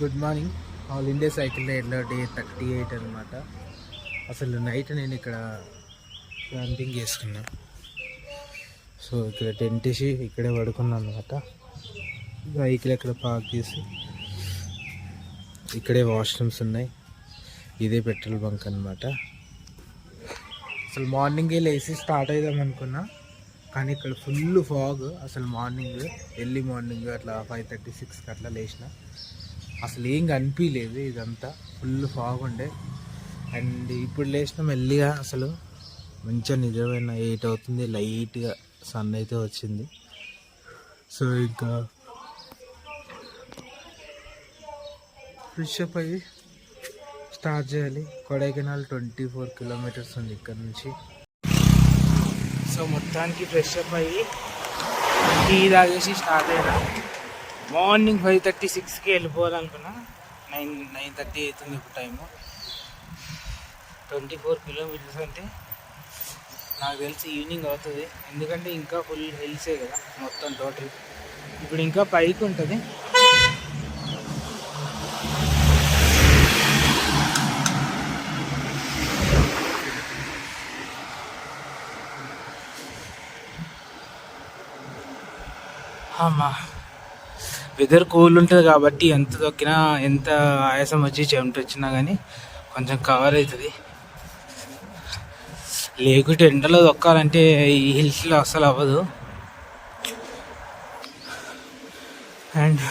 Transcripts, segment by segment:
Good morning. All India cycle రైడ్లో day thirty eight అనమాట అసలు night నేను ఇక్కడ క్యాంపింగ్ చేసుకున్నా సో ఇక్కడ టెంట్ వేసి ఇక్కడే పడుకున్నాను అనమాట బైక్లు ఇక్కడ పార్క్ చేసి ఇక్కడే వాష్రూమ్స్ ఉన్నాయి. ఇదే పెట్రోల్ బంక్ అనమాట అసలు మార్నింగే లేచి స్టార్ట్ అవుదాం అనుకున్నా. కానీ ఇక్కడ ఫుల్ ఫాగ్. అసలు మార్నింగ్ ఎర్లీ మార్నింగ్ అట్లా ఫైవ్ థర్టీ సిక్స్కి అట్లా లేచిన. అసలు ఏం కనిపించలేదు ఇదంతా. ఫుల్ ఫాగ్ ఉండే. అండ్ ఇప్పుడు లేచిన మెల్లిగా అసలు మంచిగా నిజమైన ఎయిట్ అవుతుంది లైట్గా సన్ అయితే వచ్చింది. సో ఇంకా ఫ్రెష్ అప్ అయ్యి స్టార్ట్ చేయాలి. కొడైకెనాల్ ట్వంటీ ఫోర్ కిలోమీటర్స్ ఉంది ఇక్కడ నుంచి. సో మొత్తానికి ఫ్రెష్ అప్ అయ్యి టీ తాగేసి స్టార్ట్ అయినా. మార్నింగ్ ఫైవ్ థర్టీ సిక్స్కి వెళ్ళిపోవాలనుకున్నా నైన్ నైన్ థర్టీ అవుతుంది ఇప్పుడు టైము. ట్వంటీ ఫోర్ కిలోమీటర్స్ అంటే నాకు తెలిసి ఈవినింగ్ అవుతుంది. ఎందుకంటే ఇంకా ఫుల్ హిల్సే కదా మొత్తం టోటల్. ఇప్పుడు ఇంకా పైకి ఉంటుంది. అమ్మా. వెదర్ కూల్ ఉంటుంది కాబట్టి ఎంత తొక్కినా ఎంత ఆయాసం వచ్చి చెమట వచ్చినా కానీ కొంచెం కవర్ అవుతుంది లేకుంటే ఎండలో తొక్కాలంటే ఈ హిల్స్లో అస్సలు అవ్వదు. అండ్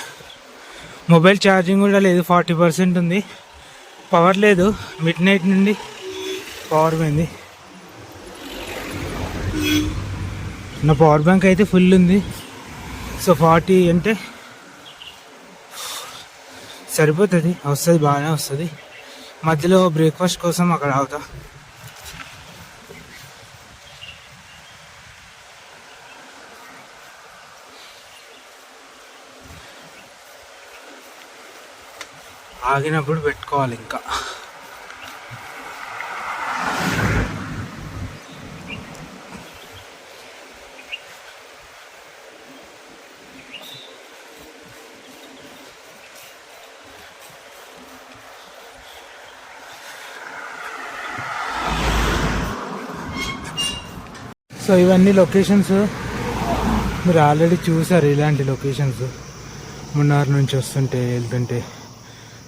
మొబైల్ ఛార్జింగ్ కూడా లేదు ఫార్టీ పర్సెంట్ ఉంది. పవర్ లేదు మిడ్ నైట్ నుండి పవర్ పోయింది. నా పవర్ బ్యాంక్ అయితే ఫుల్ ఉంది. సో ఫార్టీ అంటే సరిపోతుంది. వస్తుంది బాగానే వస్తుంది. మధ్యలో బ్రేక్ఫాస్ట్ కోసం అక్కడ ఆగుతా. ఆగినప్పుడు పెట్టుకోవాలి ఇంకా. సో ఇవన్నీ లొకేషన్స్ మీరు ఆల్రెడీ చూసారు ఇలాంటి లొకేషన్స్. మున్నార్ నుంచి వస్తుంటే వెళ్తుంటే.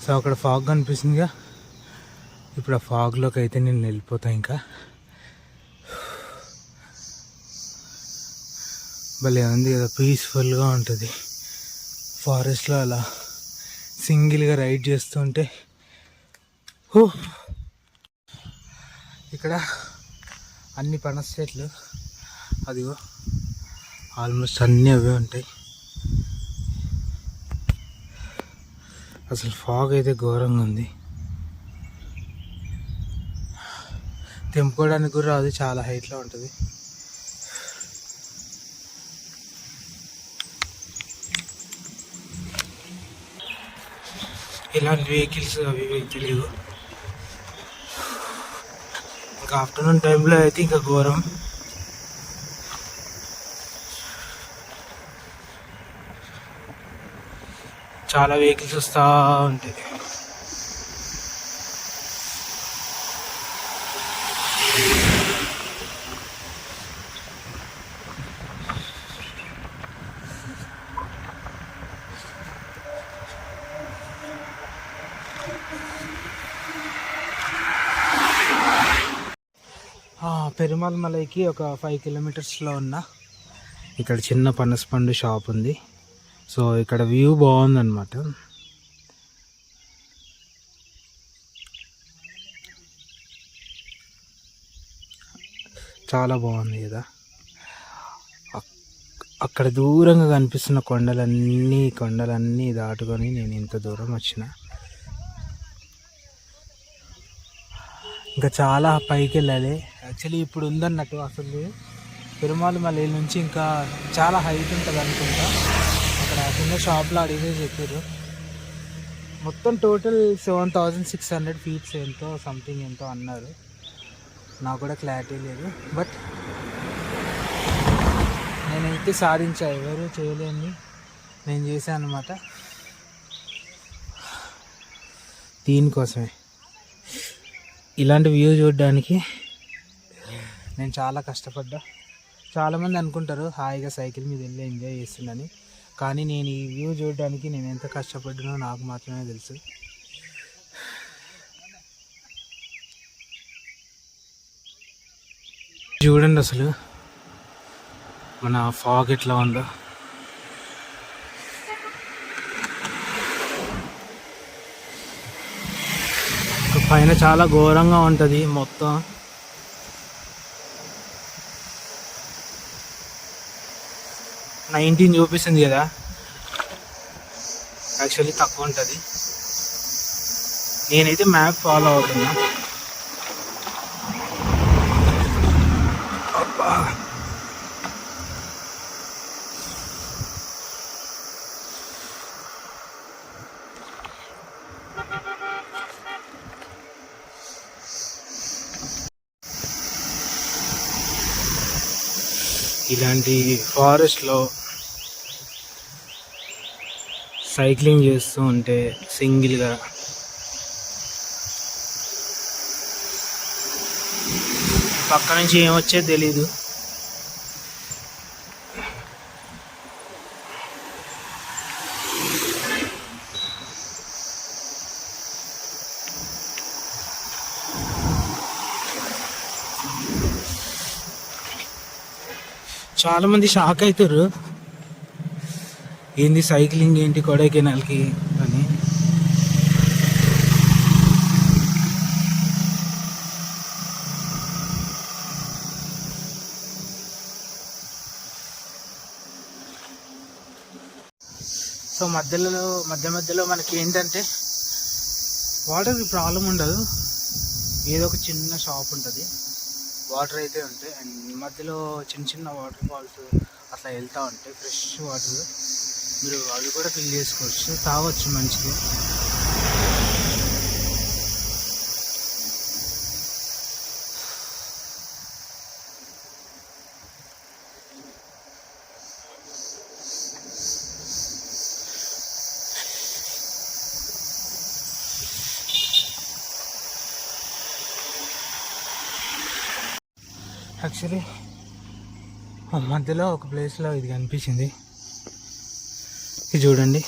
సో అక్కడ ఫాగ్ కనిపిస్తుందిగా. ఇప్పుడు ఆ ఫాగ్లోకి అయితే నేను వెళ్ళిపోతా ఇంకా. భలే ఉంది కదా పీస్ఫుల్గా ఉంటుంది. ఫారెస్ట్లో అలా సింగిల్గా రైడ్ చేస్తుంటే హూ. ఇక్కడ అన్ని పనస చెట్లు. అదిగో. ఆల్మోస్ట్ అన్నీ అవే ఉంటాయి. అసలు ఫాగ్ అయితే ఘోరంగా ఉంది. తెంపుకోవడానికి కూడా రాదు చాలా హైట్లో ఉంటుంది. ఇలాంటి వెహికల్స్ అవి ఇవి తెలియదు ఇంకా ఆఫ్టర్నూన్ టైంలో అయితే ఇంకా ఘోరం. చాలా వెహికల్స్ వస్తూ ఉంటాయి. ఆ, పెరుమాల్ మలైకి ఒక ఫైవ్ కిలోమీటర్స్లో ఉన్న ఇక్కడ చిన్న పనసపండు షాప్ ఉంది. సో ఇక్కడ వ్యూ బాగుందన్నమాట. చాలా బాగుంది కదా. అక్కడ దూరంగా కనిపిస్తున్న కొండలన్నీ కొండలన్నీ దాటుకొని నేను ఇంత దూరం వచ్చిన. ఇంకా చాలా పైకి వెళ్ళాలి. యాక్చువల్లీ ఇప్పుడు ఉందన్నట్టు అసలు. తిరుమల మళ్ళీ నుంచి ఇంకా చాలా హైట్ ఉంటుంది అనుకుంటా కింద షాప్లో అడిగితే చెప్పారు మొత్తం total seven thousand six hundred feets ఎంతో సంథింగ్ ఎంతో అన్నారు. నాకు కూడా క్లారిటీ లేదు. బట్ నేనైతే సాధించా ఎవరు చేయలేని నేను చేశాను అనమాట దీనికోసమే. ఇలాంటి వ్యూ చూడడానికి నేను చాలా కష్టపడ్డా. చాలామంది అనుకుంటారు హాయిగా సైకిల్ మీద వెళ్ళి ఎంజాయ్ చేస్తుందని. కానీ నేను ఈ వ్యూ చూడడానికి నేను ఎంత కష్టపడ్డానో నాకు మాత్రమే తెలుసు. చూడండి అసలు మన ఫాగ్ ఎట్లా ఉందో. పైన చాలా ఘోరంగా ఉంటుంది మొత్తం. నైన్టీన్ చూపిస్తుంది కదా. యాక్చువల్లీ తక్కువ ఉంటుంది. నేనైతే మ్యాప్ ఫాలో అవుతున్నా. ఇలాంటి ఫారెస్ట్లో సైక్లింగ్ చేస్తూ ఉంటే సింగిల్గా. పక్క నుంచి ఏమొచ్చే తెలీదు. చాలా మంది షాక్ అవుతారు. ఏంది సైక్లింగ్ ఏంటి కొడైకెనాల్కి అని. సో మధ్యలో మధ్య మధ్యలో మనకి ఏంటంటే వాటర్ ప్రాబ్లం ఉండదు. ఏదో ఒక చిన్న షాప్ ఉంటుంది. వాటర్ అయితే ఉంటాయి. అండ్ మధ్యలో చిన్న చిన్న వాటర్ ఫాల్స్ అట్లా వెళ్తూ ఉంటాయి. Fresh water. మీరు అవి కూడా ఫిల్ చేసుకోవచ్చు. తాగొచ్చు మంచిది యాక్చువల్లీ ఆ మధ్యలో ఒక ప్లేస్లో ఇది కనిపించింది. ఇది చూడండి.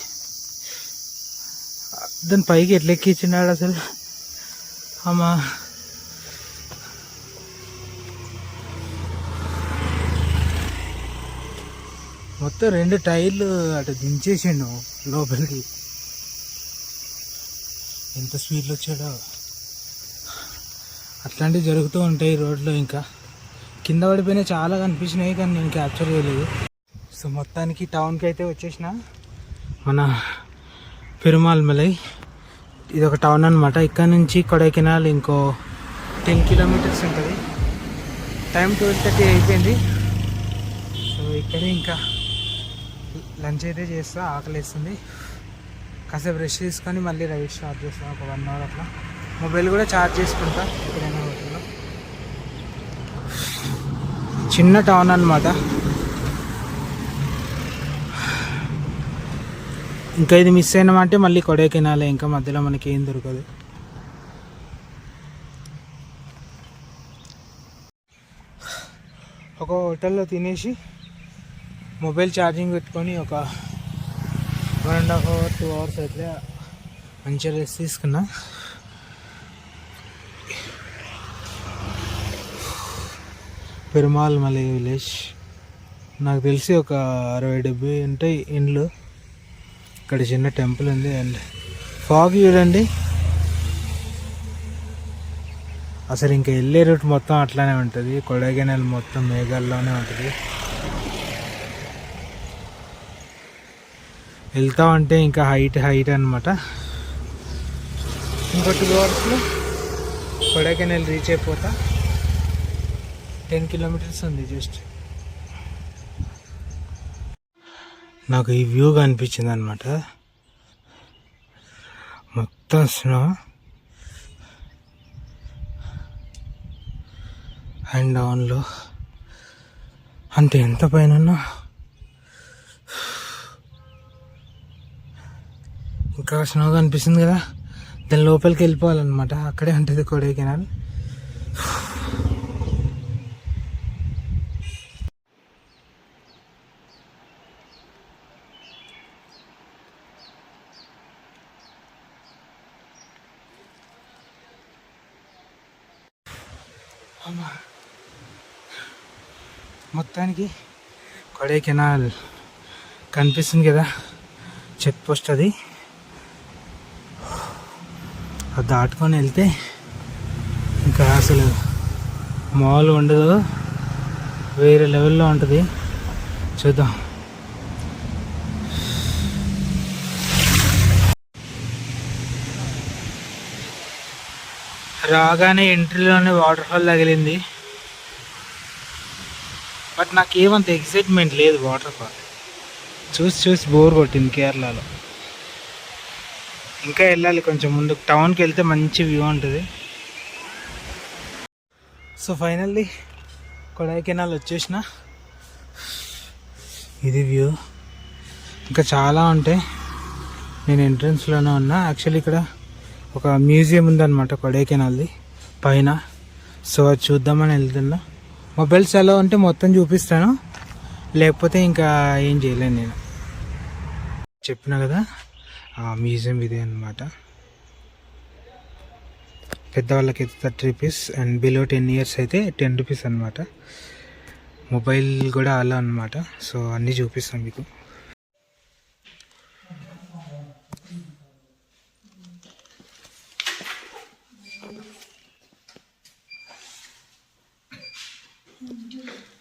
దాని పైకి ఎట్లా ఎక్కించినాడు అసలు? అమ్మా. మొత్తం రెండు టైర్లు అటు దించేసిండు లోపలికి. ఎంత స్పీడ్లో వచ్చాడో. అట్లాంటివి జరుగుతూ ఉంటాయి రోడ్లో ఇంకా. కింద పడిపోయినా చాలా కనిపించినాయి కానీ నేను క్యాప్చర్ చేయలేదు. సో మొత్తానికి టౌన్కి అయితే వచ్చేసిన మన పెరుమాల్ మలై. ఇది ఒక టౌన్ అనమాట ఇక్కడ నుంచి కొడైకెనాల్ ఇంకో టెన్ కిలోమీటర్స్ ఉంటుంది. టైం ట్వెల్వ్ థర్టీ అయిపోయింది. సో ఇక్కడే ఇంకా లంచ్ అయితే చేస్తా ఆకలిస్తుంది. కాసేపు రెస్ట్ తీసుకొని మళ్ళీ రైడ్ స్టార్ట్ చేస్తాను ఒక వన్ అవర్ అట్లా. మొబైల్ కూడా ఛార్జ్ చేసుకుంటా ఎక్కడైనా హోటల్లో చిన్న టౌన్ అనమాట ఇంకా ఇది మిస్ అయినామంటే మళ్ళీ కొడైకెనాలే ఇంకా మధ్యలో మనకి ఏం దొరకదు. ఒక హోటల్లో తినేసి మొబైల్ ఛార్జింగ్ పెట్టుకొని ఒక one and half hour two hours అయితే మంచిగా రెస్ట్ తీసుకున్నా. పెరుమాల్ మలై విలేజ్. నాకు తెలిసి ఒక అరవై డెబ్బై ఉంటాయి ఇండ్లు. ఇక్కడ చిన్న టెంపుల్ ఉంది అండ్ ఫాగ్ చూడండి. అసలు ఇంకా వెళ్ళే రూట్ మొత్తం అట్లానే ఉంటుంది. కొడైకెనాల్ మొత్తం మేఘాల్లోనే ఉంటుంది. వెళ్తా ఉంటే ఇంకా హైట్ హైట్ అనమాట ఇంకో టూ అవర్స్లో కొడైకెనాల్ రీచ్ అయిపోతా. టెన్ కిలోమీటర్స్ ఉంది జస్ట్. నాకు ఈ వ్యూ కనిపించింది అనమాట మొత్తం స్నో అండ్ డౌన్లో అంటే ఎంత పైన ఇంకా స్నో కనిపిస్తుంది కదా. దాని లోపలికి వెళ్ళిపోవాలన్నమాట. అక్కడే ఉంటుంది కొడైకెనాల్. అమ్మా. మొత్తానికి కొడైకెనాల్ కనిపిస్తుంది కదా చెక్ పోస్ట్ అది. అది దాటుకొని వెళ్తే ఇంకా అసలు మామూలుగా ఉండదు. వేరే లెవెల్లో ఉంటుంది. చూద్దాం. రాగానే ఎంట్రీలోనే వాటర్ ఫాల్ తగిలింది. బట్ నాకు ఏమంత ఎక్సైట్మెంట్ లేదు వాటర్ ఫాల్. చూసి చూసి బోర్ కొట్టింది కేరళలో. ఇంకా వెళ్ళాలి కొంచెం ముందు. టౌన్కి వెళ్తే మంచి వ్యూ ఉంటుంది. సో ఫైనల్లీ కొడైకెనాల్ వచ్చేసిన. ఇది వ్యూ. ఇంకా చాలా ఉంటాయి. నేను ఎంట్రన్స్లోనే ఉన్నా. యాక్చువల్లీ ఇక్కడ ఒక మ్యూజియం ఉందన్నమాట కొడైకెనాల్ది. పైన. సో అది చూద్దామని వెళ్తున్నా. మొబైల్స్ ఎలా ఉంటే మొత్తం చూపిస్తాను. లేకపోతే ఇంకా ఏం చేయలేను నేను. చెప్పిన కదా ఆ మ్యూజియం ఇదే అనమాట పెద్దవాళ్ళకి అయితే thirty rupees and below ten years అయితే టెన్ రూపీస్ అనమాట మొబైల్ కూడా అలా అనమాట సో అన్నీ చూపిస్తాను మీకు. 嗯就是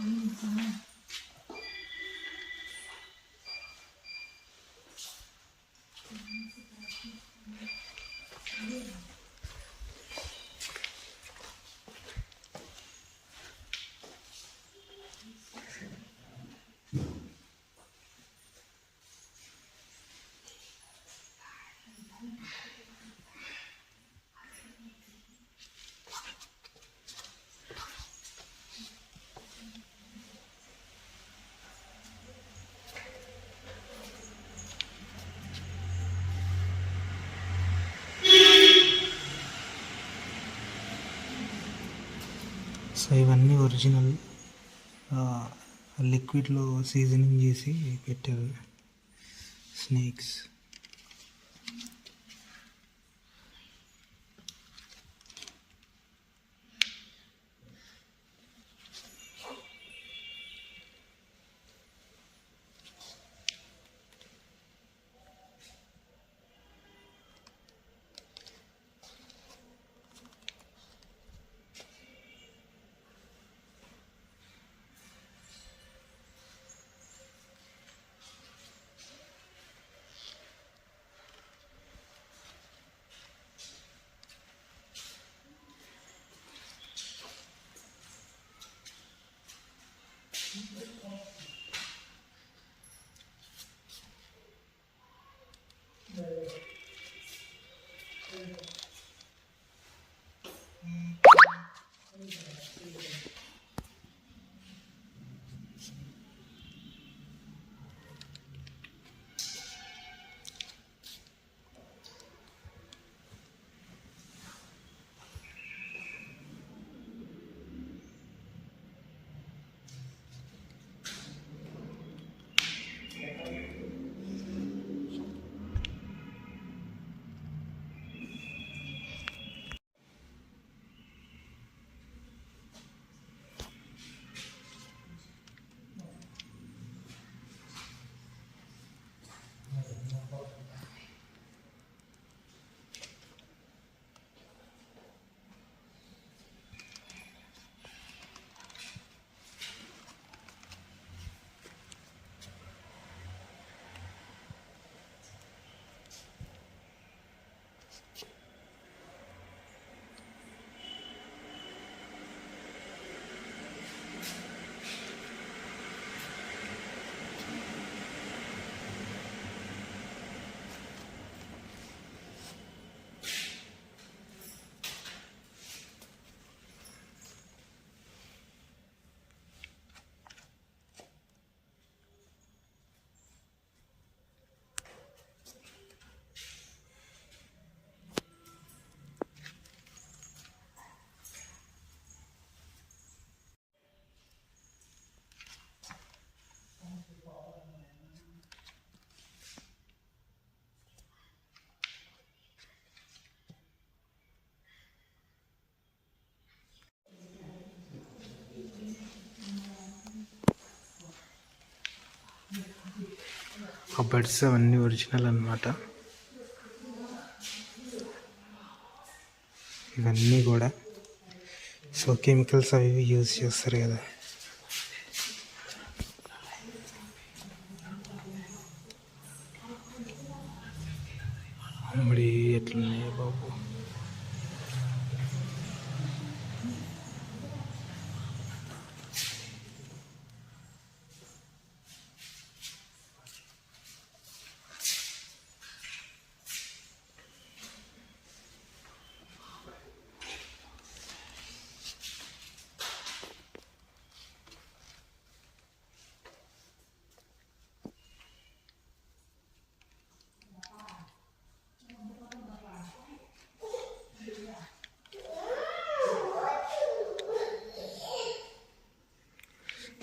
嗯，好。ఇవన్నీ ఒరిజినల్ లిక్విడ్లో సీజనింగ్ చేసి పెట్టారు స్నేక్స్. ఆ బడ్స్ అవన్నీ ఒరిజినల్ అన్నమాట. ఇవన్నీ కూడా. సో కెమికల్స్ అవి యూజ్ చేస్తారు కదా.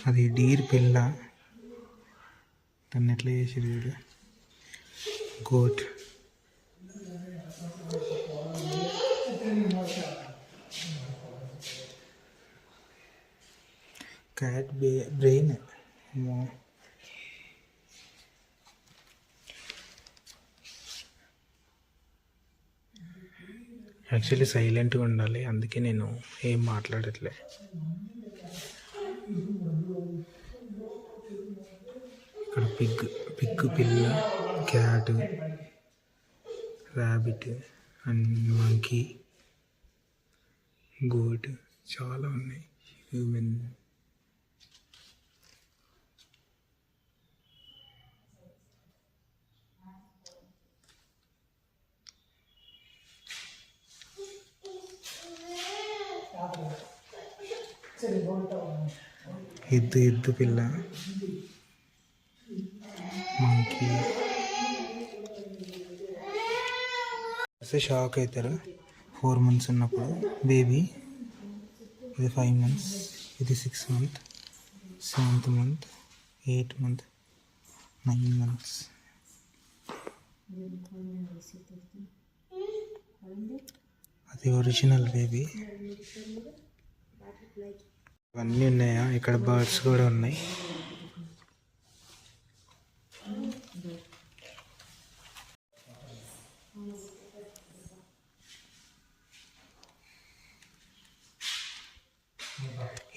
అది డీర్ పిల్ల. తను ఎట్లా చేసిరు చూడు. గోట్. క్యాట్ బే బ్రెయిన్. యాక్చువల్లీ సైలెంట్గా ఉండాలి. అందుకే నేను ఏం మాట్లాడట్లే ఇక్కడ పిగ్ పిగ్ పిల్ల cat rabbit and monkey goat చాలా ఉన్నాయి. హ్యూమన్. ఎద్దు ఎద్దు పిల్ల. మంకీ షాక్ అవుతారు ఫోర్ మంత్స్ ఉన్నప్పుడు. బేబీ ఇది ఫైవ్ మంత్స్ ఇది six month seventh month eight month nine months అది ఒరిజినల్ బేబీ ఇవన్నీ ఉన్నాయా? ఇక్కడ బర్డ్స్ కూడా ఉన్నాయి.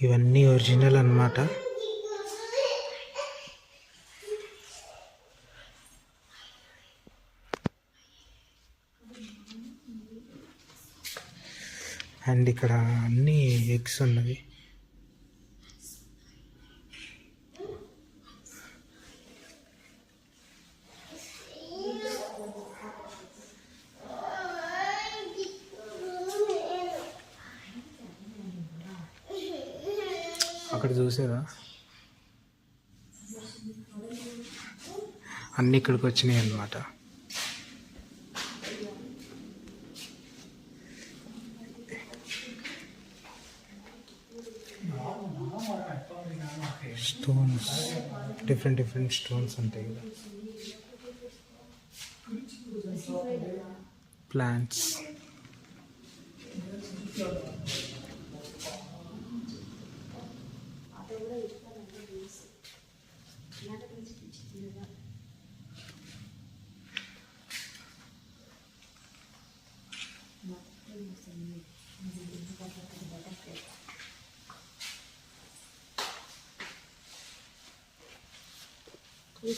ఇవన్నీ ఒరిజినల్ అన్నమాట. అండ్ ఇక్కడ అన్ని ఎగ్స్ ఉన్నవి అక్కడ చూసారా అన్నీ ఇక్కడికి వచ్చినాయి అన్నమాట. స్టోన్స్ డిఫరెంట్ డిఫరెంట్ స్టోన్స్ ఉంటాయి కదా. ప్లాంట్స్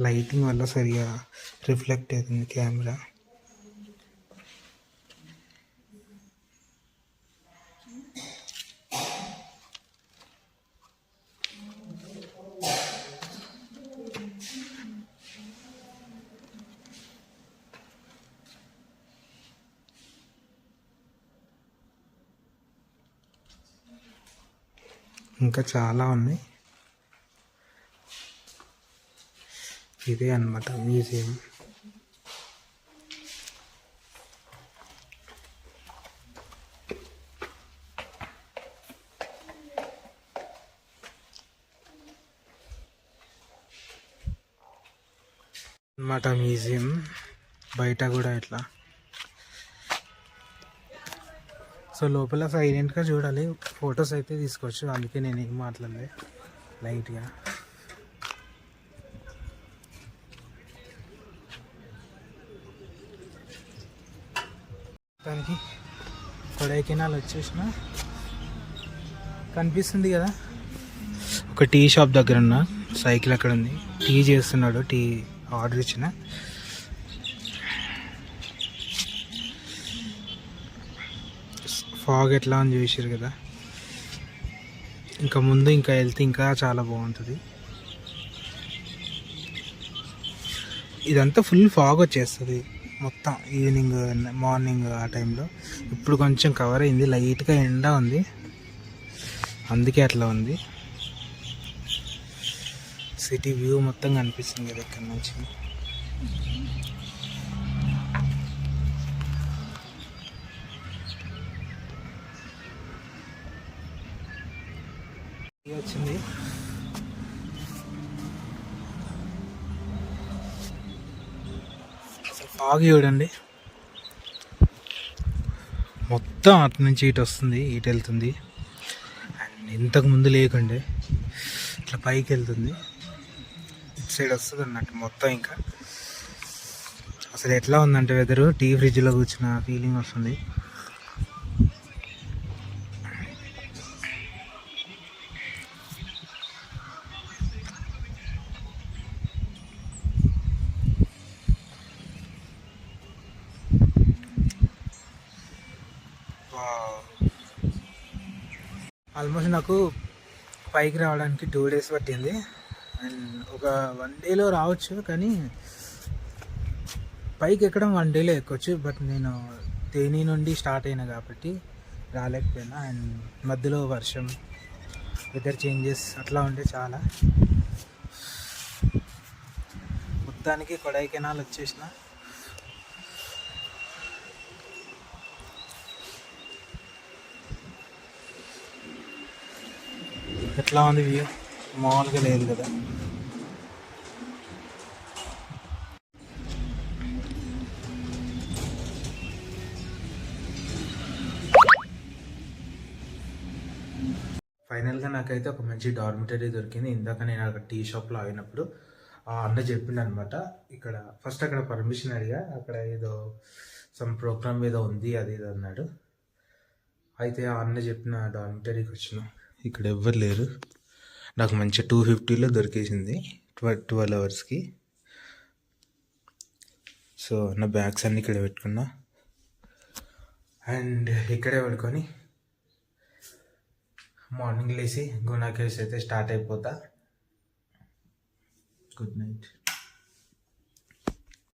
లైటింగ్ వల్ల సరిగా రిఫ్లెక్ట్ అవుతుంది కెమెరా. ఇంకా చాలా ఉన్నాయి. ఇదే అన్నమాట మ్యూజియం. అన్నమాట మ్యూజియం బయట కూడా ఇట్లా. సో లోపల సైలెంట్గా చూడాలి ఫొటోస్ అయితే తీసుకోవచ్చు అందుకే నేను ఏం మాట్లాడలేదు లైట్గా. మొత్తానికి కొడైకెనాల్ వచ్చేసిన. కనిపిస్తుంది కదా? ఒక టీ షాప్ దగ్గర ఉన్న సైకిల్ అక్కడ ఉంది. టీ చేస్తున్నాడు టీ ఆర్డర్ ఇచ్చిన. ఫాగ్ ఎట్లా అని చూసారు కదా. ఇంకా ముందు ఇంకా వెళ్తే ఇంకా చాలా బాగుంటుంది. ఇదంతా ఫుల్ ఫాగ్ వచ్చేస్తుంది. మొత్తం ఈవినింగ్ మార్నింగ్ ఆ టైంలో. ఇప్పుడు కొంచెం కవర్ అయింది. లైట్గా ఎండ ఉంది. అందుకే అట్లా ఉంది. సిటీ వ్యూ మొత్తం కనిపిస్తుంది కదా ఇక్కడ నుంచి. వచ్చింది. బాగా చూడండి మొత్తం అటు నుంచి ఇటు వస్తుంది ఇటు వెళ్తుంది. అండ్ ఇంతకు ముందు లేకుండే ఇట్లా పైకి వెళ్తుంది. ఇటు సైడ్ వస్తుంది అన్నట్టు మొత్తం ఇంకా. అసలు ఎట్లా ఉందంటే వెదరు టీ ఫ్రిడ్జ్లో కూర్చున్న ఫీలింగ్ వస్తుంది. ఆల్మోస్ట్ నాకు పైకి రావడానికి టూ డేస్ పట్టింది. అండ్ ఒక వన్ డేలో రావచ్చు కానీ పైకి ఎక్కడం వన్ డేలో ఎక్కొచ్చు. బట్ నేను తేని నుండి స్టార్ట్ అయినా కాబట్టి రాలేకపోయినా. అండ్ మధ్యలో వర్షం వెదర్ చేంజెస్ అట్లా ఉంటే చాలా. మొత్తానికి కొడైకెనాల్ వచ్చేసిన. ఎట్లా ఉంది వ్యూ మామూలుగా లేదు కదా. ఫైనల్గా నాకైతే ఒక మంచి డార్మిటరీ దొరికింది. ఇందాక నేను అక్కడ టీ షాప్లో ఆగినప్పుడు ఆ అన్న చెప్పిండు అనమాట ఇక్కడ ఫస్ట్ అక్కడ పర్మిషన్ అడిగా అక్కడ ఏదో సమ్ ప్రోగ్రామ్ ఏదో ఉంది అది ఇది అన్నాడు. అయితే ఆ అన్న చెప్పిన డార్మిటరీకి వచ్చినాం. ఇక్కడ ఎవ్వరు లేరు. నాకు మంచి టూ ఫిఫ్టీలో దొరికేసింది ట్వ ట్వెల్వ్ అవర్స్కి సో నా బ్యాగ్స్ అన్నీ ఇక్కడ పెట్టుకున్నా. అండ్ ఇక్కడే పడుకొని మార్నింగ్ లేచి గుణా కేవ్స్ అయితే స్టార్ట్ అయిపోతా. Good night